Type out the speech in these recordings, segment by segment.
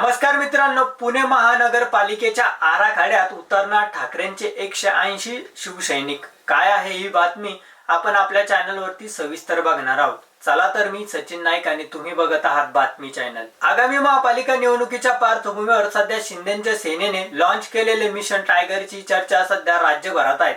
नमस्कार मित्रांनो पुणे महानगरपालिकेच्या आराखड्यात उतरणार ठाकरेंचे एकशे ऐंशी शिवसैनिक. काय आहे ही बातमी? आपण आपल्या चॅनलवरती सविस्तर बघणार आहोत. चला तर मी सचिन नाईक आणि तुम्ही बघत आहात बातमी चॅनल. आगामी महापालिका निवडणुकीच्या पार्श्वभूमीवर सध्या शिंदेच्या सेनेने लॉन्च केलेले मिशन टायगरची चर्चा सध्या राज्यभरात आहे.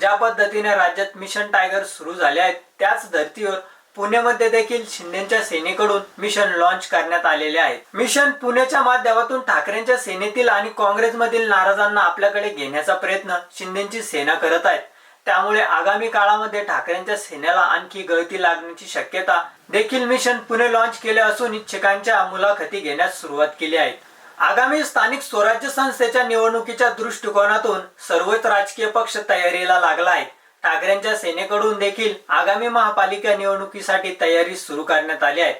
ज्या पद्धतीने राज्यात मिशन टायगर सुरू झाले आहेत त्याच धर्तीवर पुण्यामध्ये देखील शिंदेच्या सेनेकडून मिशन लॉन्च करण्यात आलेले आहे मिशन पुण्याच्या माध्यमातून ठाकरेंच्या सेनेतील आणि काँग्रेसमधील नाराजांना आपल्याकडे घेण्याचा प्रयत्न शिंदेची सेना करत आहे त्यामुळे आगामी काळामध्ये ठाकरेंच्या सेनेला आणखी गळती लागण्याची शक्यता देखील मिशन पुणे लॉन्च केले असून इच्छुकांच्या मुलाखती घेण्यास सुरुवात केली आहे. आगामी स्थानिक स्वराज्य संस्थेच्या निवडणुकीच्या दृष्टिकोनातून सर्वच राजकीय पक्ष तयारीला लागला आहे. ठाकरेंच्या सेनेकडून देखील आगामी महापालिका निवडणुकीसाठी तयारी सुरू करण्यात आली आहे.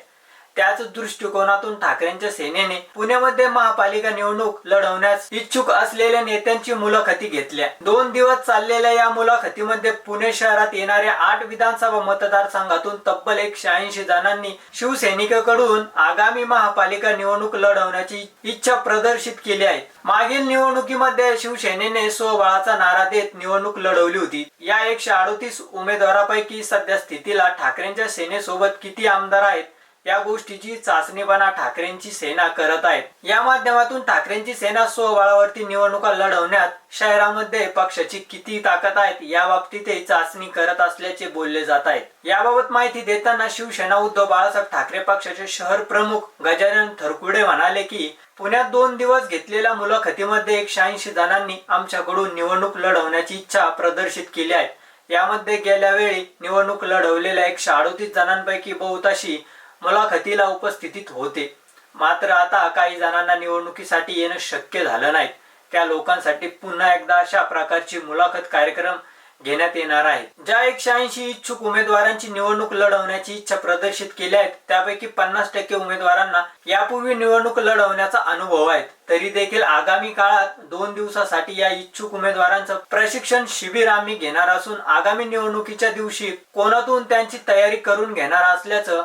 त्याच दृष्टिकोनातून ठाकरेंच्या सेनेने पुण्यामध्ये महापालिका निवडणूक लढवण्यास इच्छुक असलेल्या नेत्यांची मुलाखती घेतल्या. दोन दिवस चाललेल्या या मुलाखतीमध्ये पुणे शहरात येणाऱ्या आठ विधानसभा मतदारसंघातून तब्बल एकशे ऐंशी जणांनी शिवसैनिकांकडून आगामी महापालिका निवडणूक लढवण्याची इच्छा प्रदर्शित केली आहे. मागील निवडणुकीमध्ये शिवसेनेने स्वबळाचा नारा देत निवडणूक लढवली होती. या एकशे अडोतीस उमेदवारापैकी सध्या स्थितीला ठाकरेंच्या सेनेसोबत किती आमदार आहेत या गोष्टीची चाचणीपणा ठाकरेंची सेना करत आहेत. या माध्यमातून ठाकरेंची सेना स्वबळावरती निवडणुका लढवण्यात शहरामध्ये पक्षाची किती ताकद आहेत या बाबतीत चाचणी करत असल्याचे बोलले जात आहेत. याबाबत माहिती देताना शिवसेना उद्धव बाळासाहेब ठाकरे पक्षाचे शहर प्रमुख गजानन थरकुडे म्हणाले की पुण्यात दोन दिवस घेतलेल्या मुलाखतीमध्ये एकशे ऐंशी जणांनी आमच्याकडून निवडणूक लढवण्याची इच्छा प्रदर्शित केली आहे. यामध्ये गेल्या वेळी निवडणूक लढवलेल्या एकशे अडोतीस जणांपैकी बहुतांशी मुलाखतीला उपस्थितीत होते. मात्र आता काही जणांना निवडणुकीसाठी येणं शक्य झालं नाही. त्या लोकांसाठी पुन्हा एकदा अशा प्रकारची मुलाखत कार्यक्रम घेण्यात येणार आहे. ज्या एकशे ऐंशी इच्छुक उमेदवारांची निवडणूक लढवण्याची इच्छा प्रदर्शित केली आहेत त्यापैकी पन्नास टक्के उमेदवारांना यापूर्वी निवडणूक लढवण्याचा अनुभव आहे. तरी देखील आगामी काळात दोन दिवसासाठी या इच्छुक उमेदवारांचं प्रशिक्षण शिबिर आम्ही घेणार असून आगामी निवडणुकीच्या दिवशी कोणातून त्यांची तयारी करून घेणार असल्याचं